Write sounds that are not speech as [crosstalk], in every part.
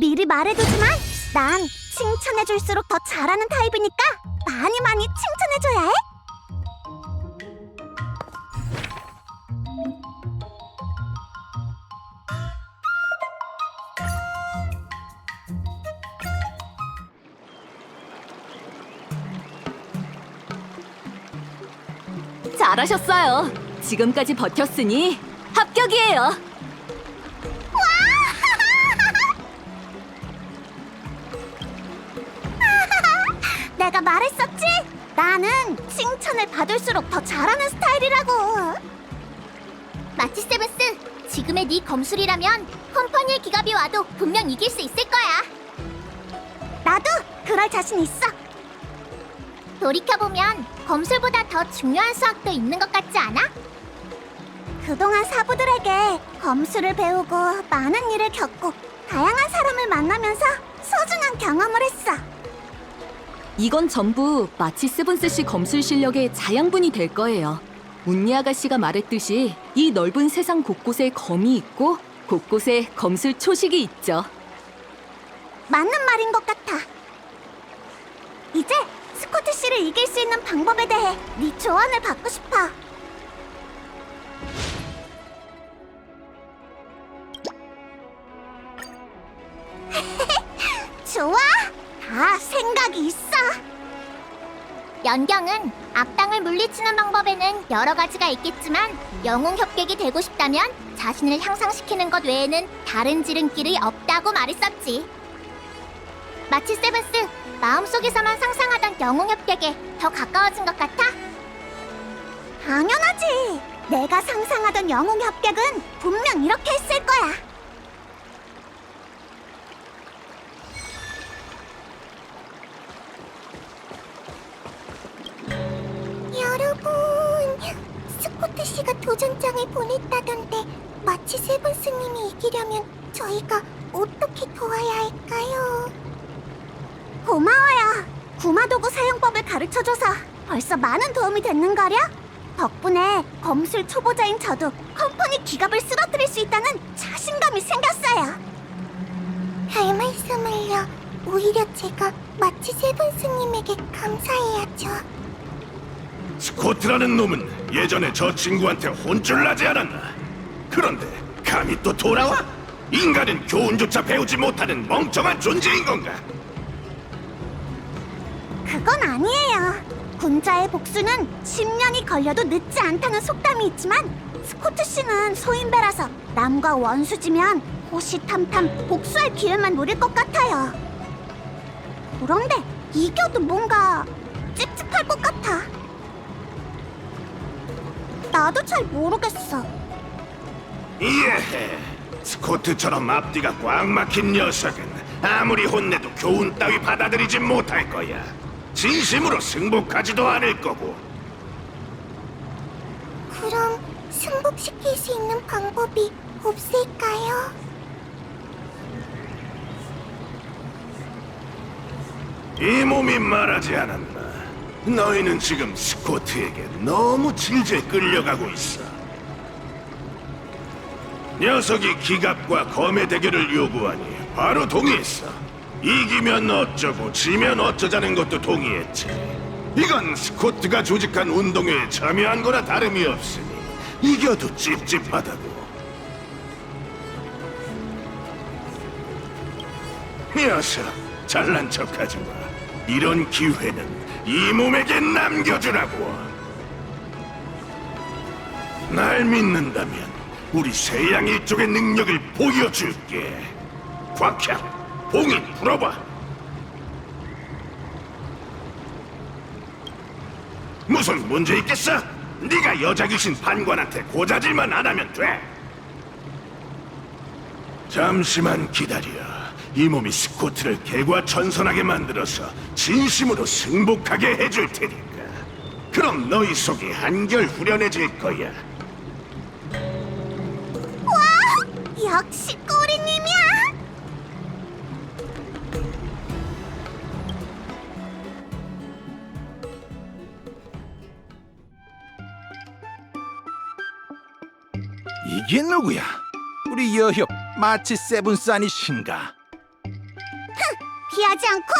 미리 말해두지만 난 칭찬해줄수록 더 잘하는 타입이니까 많이 많이 칭찬해줘야 해. 잘하셨어요. 지금까지 버텼으니 합격이에요. 내가 말했었지? 나는 칭찬을 받을수록 더 잘하는 스타일이라고. 마치 세븐스, 지금의 네 검술이라면 컴퍼니의 기갑이 와도 분명 이길 수 있을 거야. 나도 그럴 자신 있어. 돌이켜보면 검술보다 더 중요한 수학도 있는 것 같지 않아? 그동안 사부들에게 검술을 배우고 많은 일을 겪고 다양한 사람을 만나면서 소중한 경험을 했어. 이건 전부 마치 세븐스 씨 검술 실력의 자양분이 될 거예요. 운니 아가씨가 말했듯이 이 넓은 세상 곳곳에 검이 있고 곳곳에 검술 초식이 있죠. 맞는 말인 것 같아. 이제 스코트 씨를 이길 수 있는 방법에 대해 네 조언을 받고 싶어. [laughs] 좋아, 다 생각이 있어. 연경은 악당을 물리치는 방법에는 여러 가지가 있겠지만 영웅 협객이 되고 싶다면 자신을 향상시키는 것 외에는 다른 지름길이 없다고 말했었지. 마치 세븐스 마음속에서만 상상하던 영웅 협객에 더 가까워진 것 같아? 당연하지. 내가 상상하던 영웅 협객은 분명 이렇게 했을 거야. 마치 세븐 스님이 이기려면 저희가 어떻게 도와야 할까요? 고마워요. 구마도구 사용법을 가르쳐줘서 벌써 많은 도움이 됐는 거려? 덕분에 검술 초보자인 저도 컴퍼니 기갑을 쓰러뜨릴 수 있다는 자신감이 생겼어요. 별 말씀을요. 오히려 제가 마치 세븐 스님에게 감사해야죠. 스코트라는 놈은 예전에 저 친구한테 혼쭐 나지 않았나? 그런데 감히 또 돌아와? 인간은 교훈조차 배우지 못하는 멍청한 존재인 건가? 그건 아니에요. 군자의 복수는 10년이 걸려도 늦지 않다는 속담이 있지만 스코트 씨는 소인배라서 남과 원수지면 호시탐탐 복수할 기회만 노릴 것 같아요. 그런데 이겨도 뭔가 찝찝할 것 같아. 나도 잘 모르겠어. 이해해. 스코트처럼 앞뒤가 꽉 막힌 녀석은 아무리 혼내도 교훈 따위 받아들이지 못할 거야. 진심으로 승복하지도 않을 거고. 그럼 승복시킬 수 있는 방법이 없을까요? 이 몸이 말하지 않았나? 너희는 지금 스코트에게 너무 질질 끌려가고 있어. 녀석이 기갑과 검의 대결을 요구하니 바로 동의했어. 이기면 어쩌고 지면 어쩌자는 것도 동의했지. 이건 스코트가 조직한 운동회에 참여한 거나 다름이 없으니 이겨도 찝찝하다고. 녀석, 잘난 척하지 마. 이런 기회는 이 몸에게 남겨주라고. 날 믿는다면 우리 세양 일족의 능력을 보여줄게. 곽향, 봉인 풀어봐. 무슨 문제 있겠어? 네가 여자 귀신 판관한테 고자질만 안 하면 돼. 잠시만 기다려. 이 몸이 스코트를 개과천선하게 만들어서 진심으로 승복하게 해줄 테니까. 그럼 너희 속이 한결 후련해질 거야. 역시 꼬리님이야. 이게 누구야? 우리 여협 마치 세븐스 아니신가? 피하지 않고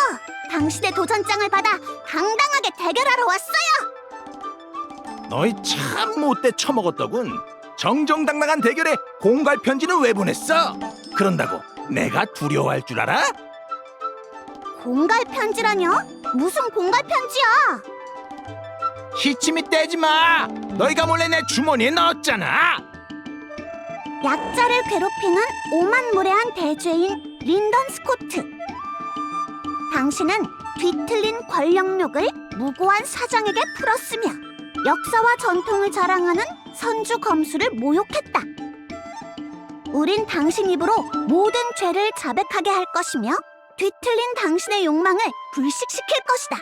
당신의 도전장을 받아 당당하게 대결하러 왔어요. 너희 참 못돼 처먹었더군. 정정당당한 대결에 공갈 편지는 왜 보냈어? 그런다고 내가 두려워할 줄 알아? 공갈 편지라뇨? 무슨 공갈 편지야? 시침이 떼지 마. 너희가 몰래 내 주머니에 넣었잖아. 약자를 괴롭히는 오만무례한 대죄인 린던 스코트. 당신은 뒤틀린 권력욕을 무고한 사장에게 풀었으며 역사와 전통을 자랑하는 선주 검수를 모욕했다. 우린 당신 입으로 모든 죄를 자백하게 할 것이며 뒤틀린 당신의 욕망을 불식시킬 것이다.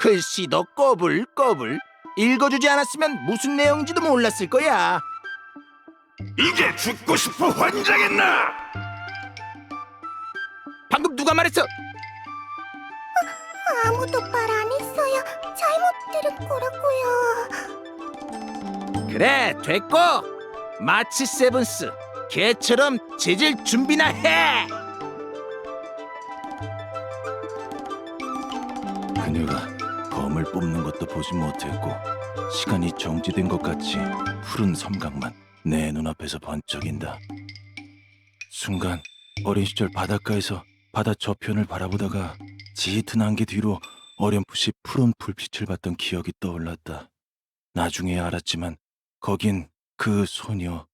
글씨도 꼬불꼬불. 읽어주지 않았으면 무슨 내용인지도 몰랐을 거야. 이제 죽고 싶어 환장했나? 방금 누가 말했어? 아무도 말 안 했어요. 잘못 들은 거라고요. 그래 됐고 마치 세븐스 개처럼 재질 준비나 해. 그녀가 검을 뽑는 것도 보지 못했고 시간이 정지된 것 같이 푸른 섬각만 내 눈앞에서 번쩍인다. 순간 어린 시절 바닷가에서 바다 저편을 바라보다가 짙은 안개 뒤로 어렴풋이 푸른 불빛을 봤던 기억이 떠올랐다. 나중에 알았지만 거긴 그 소녀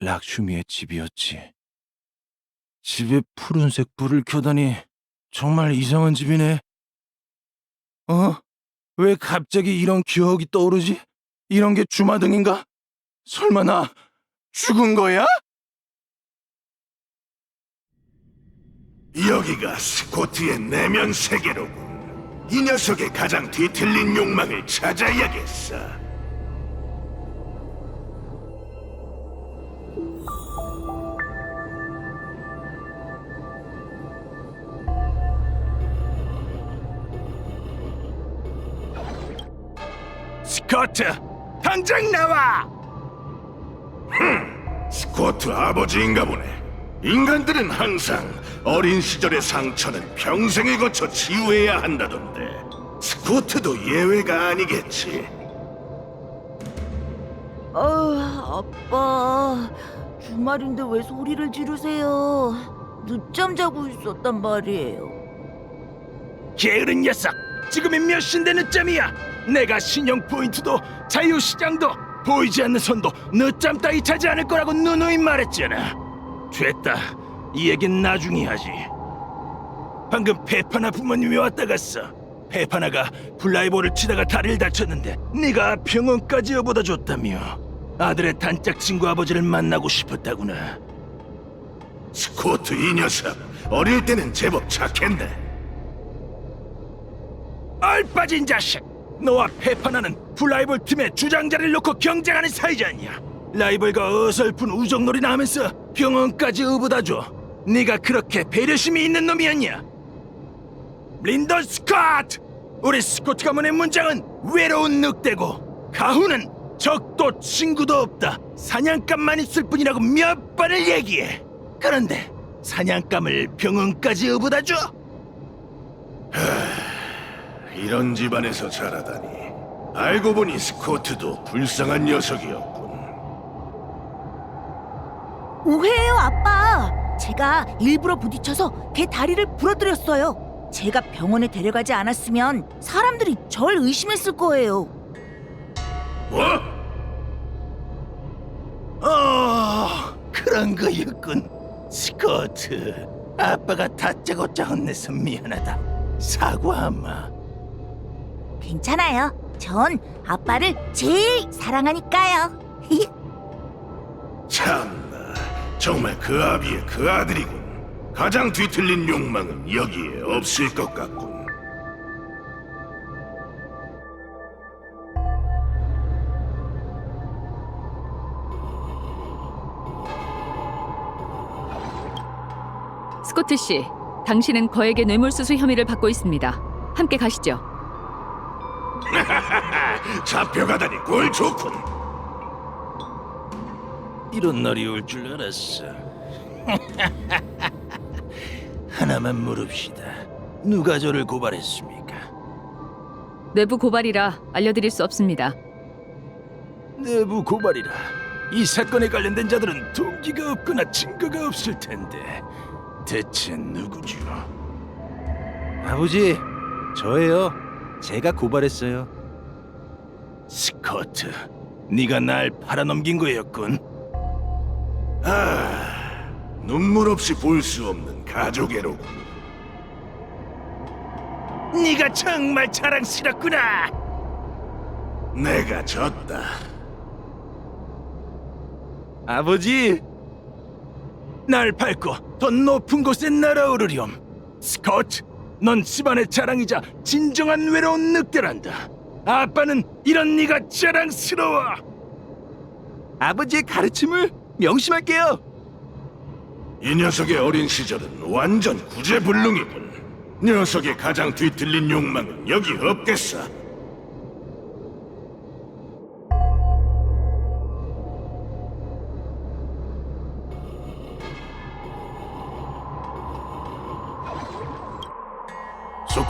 락슈미의 집이었지. 집에 푸른색 불을 켜다니 정말 이상한 집이네. 어? 왜 갑자기 이런 기억이 떠오르지? 이런 게 주마등인가? 설마 나 죽은 거야? 여기가 스코트의 내면 세계로군. 이 녀석의 가장 뒤틀린 욕망을 찾아야겠어. 스코트, 당장 나와! 스코트 아버지인가 보네. 인간들은 항상 어린 시절의 상처는 평생에 거쳐 치유해야 한다던데. 스코트도 예외가 아니겠지. 아, 아빠. 주말인데 왜 소리를 지르세요? 늦잠 자고 있었단 말이에요. 게으른 녀석! 지금이 몇 시인데 늦잠이야! 내가 신용 포인트도 자유시장도 보이지 않는 손도 늦잠 따위 차지 않을 거라고 누누이 말했잖아. 됐다. 이 얘긴 나중에 하지. 방금 페파나 부모님이 왔다 갔어. 페파나가 플라이볼을 치다가 다리를 다쳤는데 네가 병원까지 여보다 줬다며. 아들의 단짝 친구 아버지를 만나고 싶었다구나. 스코트 이 녀석 어릴 때는 제법 착했네. 얼빠진 자식! 너와 페파나는 플라이볼 팀의 주장자를 놓고 경쟁하는 사이지 않냐? 라이벌과 어설픈 우정놀이나 하면서 병원까지 의붓다 줘. 네가 그렇게 배려심이 있는 놈이 었냐? 린던 스콧! 우리 스코트 가문의 문장은 외로운 늑대고 가훈은 적도 친구도 없다. 사냥감만 있을 뿐이라고 몇 번을 얘기해. 그런데 사냥감을 병원까지 의붓다 줘? 이런 집안에서 자라다니. 알고 보니 스코트도 불쌍한 녀석이었군. 오해예요, 아빠. 제가 일부러 부딪혀서 걔 다리를 부러뜨렸어요. 제가 병원에 데려가지 않았으면 사람들이 절 의심했을 거예요. 뭐? 어, 그런 거였군. 스코트, 아빠가 다짜고짜 혼내서 미안하다. 사과하마. 괜찮아요. 전 아빠를 제일 사랑하니까요. [laughs] 참나, 정말 그 아비의 그 아들이군. 가장 뒤틀린 욕망은 여기에 없을 것 같군. 스코트 씨, 당신은 거액의 뇌물수수 혐의를 받고 있습니다. 함께 가시죠. [laughs] 잡혀가다니 꼴 좋군. 이런 날이 올 줄 알았어. [laughs] 하나만 물읍시다. 누가 저를 고발했습니까? 내부 고발이라 알려드릴 수 없습니다. 내부 고발이라. 이 사건에 관련된 자들은 동기가 없거나 증거가 없을 텐데 대체 누구죠? 아버지, 저예요. 제가 고발했어요. 스코트, 네가 날 팔아넘긴 거였군. 아, 눈물 없이 볼 수 없는 가족애로군. 네가 정말 자랑스럽구나. 내가 졌다. 아버지, 날 밟고 더 높은 곳에 날아오르렴. 스코트, 넌 집안의 자랑이자 진정한 외로운 늑대란다. 아빠는 이런 네가 자랑스러워. 아버지의 가르침을 명심할게요. 이 녀석의 어린 시절은 완전 구제불능이군. 녀석의 가장 뒤틀린 욕망은 여기 없겠어.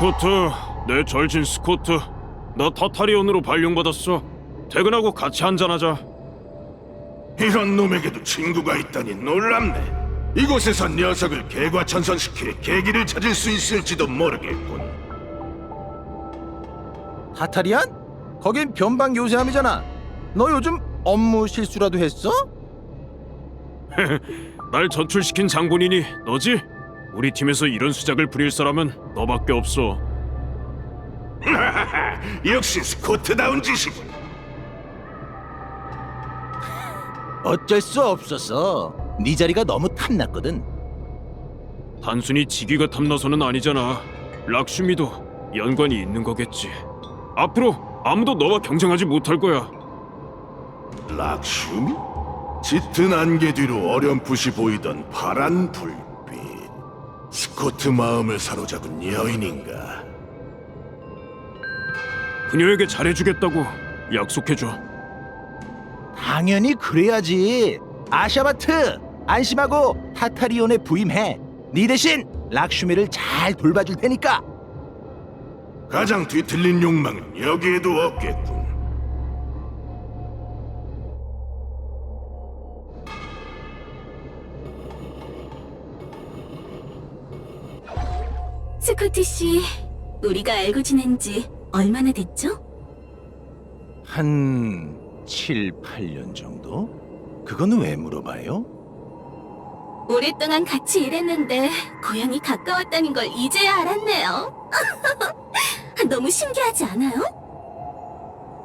스코트, 내 절친 스코트. 나 타타리온으로 발령받았어. 퇴근하고 같이 한잔하자. 이런 놈에게도 친구가 있다니 놀랍네. 이곳에서 녀석을 개과천선시킬 계기를 찾을 수 있을지도 모르겠군. 타타리안? 거긴 변방 요새함이잖아. 너 요즘 업무 실수라도 했어? [laughs] 날 전출시킨 장본인이 너지? 우리 팀에서 이런 수작을 부릴 사람은 너밖에 없어. [laughs] 역시 스코트다운 짓이군. 어쩔 수 없었어. 네 자리가 너무 탐났거든. 단순히 직위가 탐나서는 아니잖아. 락슈미도 연관이 있는 거겠지. 앞으로 아무도 너와 경쟁하지 못할 거야. 락슈미? 짙은 안개 뒤로 어렴풋이 보이던 파란 불빛. 스코트 마음을 사로잡은 여인인가? 그녀에게 잘해주겠다고 약속해줘. 당연히 그래야지. 아샤바트 안심하고 타타리온에 부임해. 네 대신 락슈미를 잘 돌봐줄 테니까. 가장 뒤틀린 욕망은 여기에도 없겠군. 스코트 씨, 우리가 알고 지낸 지 얼마나 됐죠? 한 7, 8년 정도? 그건 왜 물어봐요? 오랫동안 같이 일했는데 고향이 가까웠다는 걸 이제야 알았네요. [laughs] 너무 신기하지 않아요?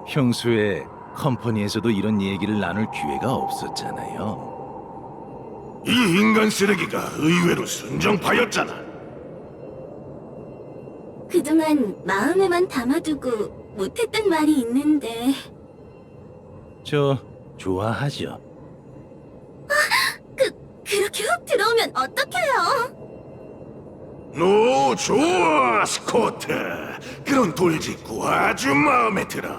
평소에 컴퍼니에서도 이런 얘기를 나눌 기회가 없었잖아요. 이 인간 쓰레기가 의외로 순정파였잖아. 그동안 마음에만 담아두고 못했던 말이 있는데 저 좋아하죠. 그렇게 훅 들어오면 어떡해요? 오, 좋아, 스코트. 그런 돌직구 아주 마음에 들어.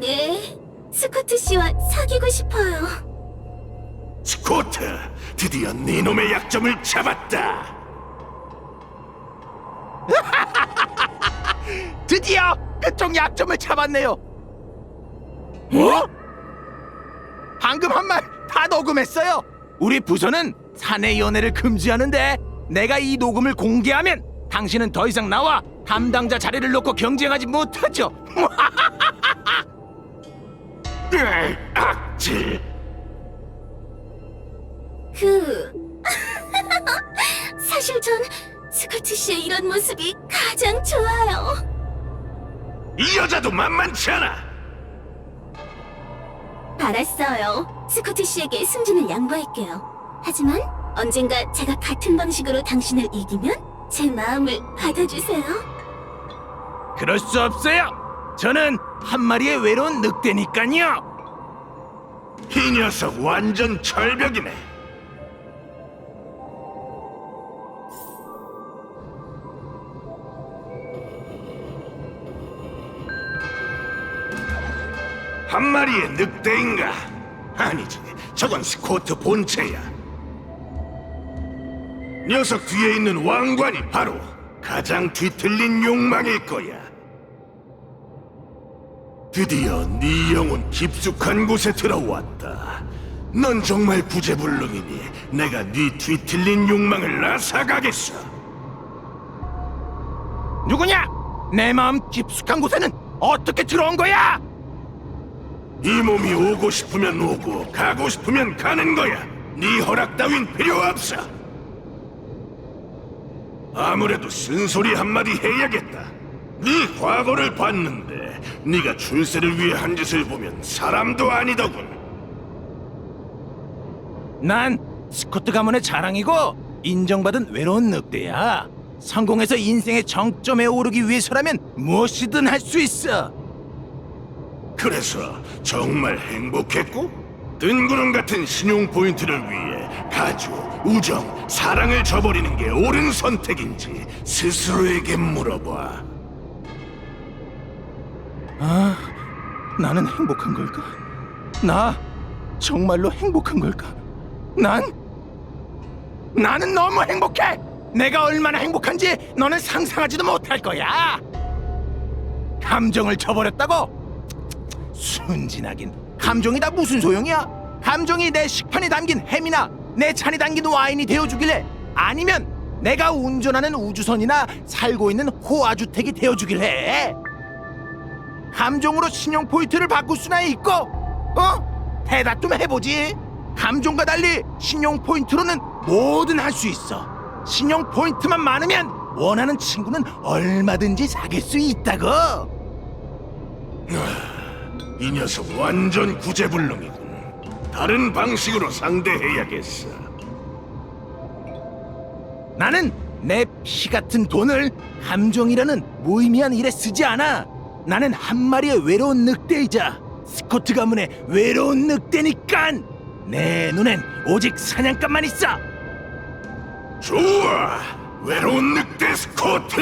네, 스코트 씨와 사귀고 싶어요. 스코트, 드디어 네 놈의 약점을 잡았다. [laughs] 드디어 그쪽 약점을 잡았네요. 뭐? 방금 한 말 다 녹음했어요. 우리 부서는 사내 연애를 금지하는데 내가 이 녹음을 공개하면 당신은 더 이상 나와 담당자 자리를 놓고 경쟁하지 못하죠. 으, [laughs] 악질. 그 [laughs] 사실 전 스코트 씨의 이런 모습이 가장 좋아요. 이 여자도 만만치 않아. 알았어요. 스코트 씨에게 승진을 양보할게요. 하지만 언젠가 제가 같은 방식으로 당신을 이기면 제 마음을 받아주세요. 그럴 수 없어요. 저는 한 마리의 외로운 늑대니까요. 이 녀석 완전 철벽이네. 한 마리의 늑대인가? 아니지, 저건 스코트 본체야. 녀석 뒤에 있는 왕관이 바로 가장 뒤틀린 욕망일 거야. 드디어 네 영혼 깊숙한 곳에 들어왔다. 넌 정말 구제불능이니 내가 네 뒤틀린 욕망을 나사가겠어. 누구냐? 내 마음 깊숙한 곳에는 어떻게 들어온 거야? 이 몸이 오고 싶으면 오고 가고 싶으면 가는 거야. 네 허락 따윈 필요 없어. 아무래도 쓴소리 한마디 해야겠다. 네 과거를 봤는데 네가 출세를 위해 한 짓을 보면 사람도 아니더군. 난 스코트 가문의 자랑이고 인정받은 외로운 늑대야. 성공해서 인생의 정점에 오르기 위해서라면 무엇이든 할 수 있어. 그래서 정말 행복했고 뜬구름 같은 신용 포인트를 위해 가족, 우정, 사랑을 저버리는 게 옳은 선택인지 스스로에게 물어봐. 아, 나는 행복한 걸까? 나 정말로 행복한 걸까? 난 나는 너무 행복해. 내가 얼마나 행복한지 너는 상상하지도 못할 거야. 감정을 저버렸다고? 순진하긴. 감정이 다 무슨 소용이야? 감정이 내 식판에 담긴 햄이나 내 잔에 담긴 와인이 되어주길래 아니면 내가 운전하는 우주선이나 살고 있는 호화주택이 되어주길 해. 감정으로 신용 포인트를 바꿀 수나 있고, 어? 대답 좀 해보지. 감정과 달리 신용 포인트로는 뭐든 할 수 있어. 신용 포인트만 많으면 원하는 친구는 얼마든지 사귈 수 있다고. 이 녀석 완전 구제불능이군. 다른 방식으로 상대해야겠어. 나는 내 피 같은 돈을 감정이라는 무의미한 일에 쓰지 않아. 나는 한 마리의 외로운 늑대이자 스코트 가문의 외로운 늑대니깐 내 눈엔 오직 사냥감만 있어. 좋아, 외로운 늑대 스코트.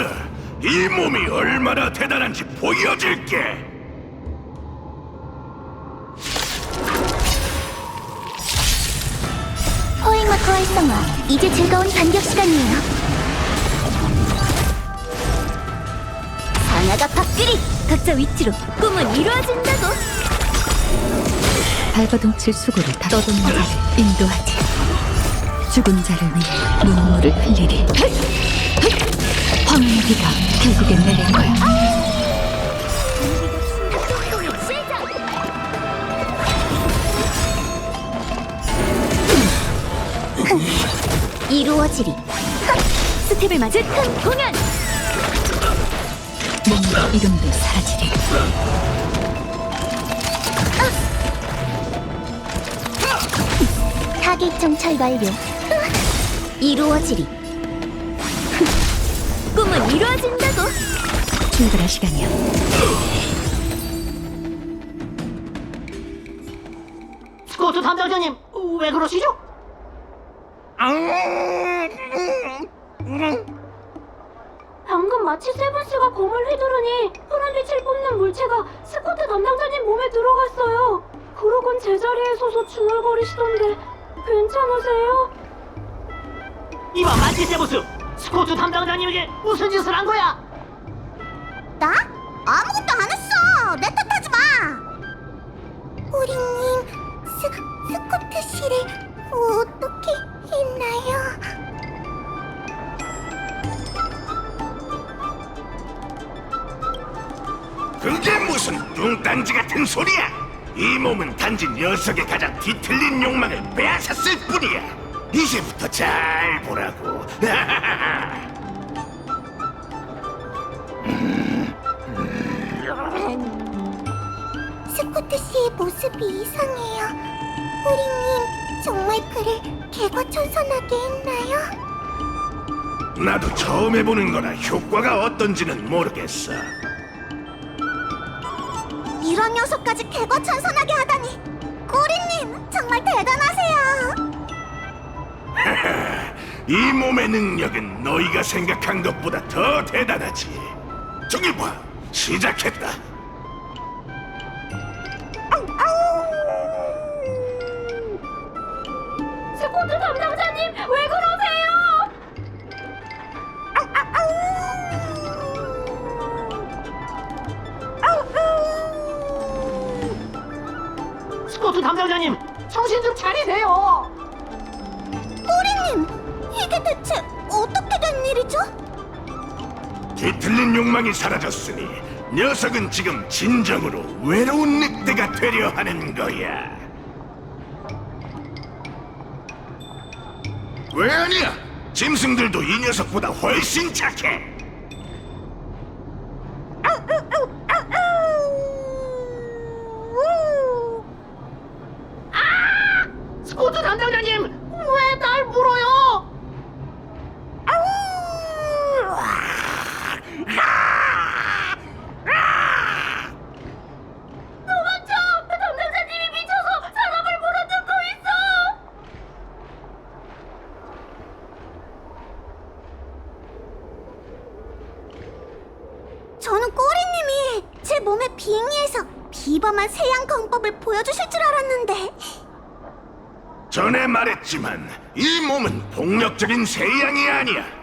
이 몸이 얼마나 대단한지 보여줄게. 포획마크 활성화. 이제 즐거운 반격 시간이에요. 상아가 밥그리 각자 위치로 꿈은 이루어진다고. 발버둥칠 수고를 다 떠도는 자를 인도하지 죽은 자를 위해 눈물을 흘리리 비가 결국엔 내릴 거야 [laughs] 이루어지리. 스텝을 맞은 큰 공연. 몸과 이름도 사라지리 타겟 정찰 완료. 이루어지리. 꿈은 이루어진다고. 출발할 시간이야 스코트 담당자님 왜 그러시죠? 방금 마치 세븐스가 검을 휘두르니 푸른 빛을 뿜는 물체가 스코트 담당자님 몸에 들어갔어요. 그러곤 제자리에 서서 중얼거리시던데 괜찮으세요? 이봐 마티세부스 스코트 담당자님에게 무슨 짓을 한 거야? 나? 아무것도 안 했어. 내 탓하지 마. 우리님 스 스코트 씨를 어떻게 했나요? 그게 무슨 뚱딴지 같은 소리야? 이 몸은 단지 녀석의 가장 뒤틀린 욕망을 빼앗았을 뿐이야. 이제부터 잘 보라고. 스코트 씨의 모습이 이상해요. 우리님 정말 그를 개과 천선하게 했나요? 나도 처음 해보는 거라 효과가 어떤지는 모르겠어. 이런 녀석까지 개과 천선하게 하다니 꼬리님 정말 대단하세요. 이 몸의 능력은 너희가 생각한 것보다 더 대단하지. 저기 봐, 시작했다. 녀석은 지금 진정으로 외로운 늑대가 되려 하는 거야. 왜 아니야? 짐승들도 이 녀석보다 훨씬 착해. 스코트 담당자님, 왜 날 물어요? 도망쳐! 담당자님이 미쳐서 사람을 물어뜯고 있어! 저는 꼬리님이 제 몸에 빙의해서 비범한 세양 검법을 보여주실 줄 알았는데 전에 말했지만 이 몸은 폭력적인 세양이 아니야.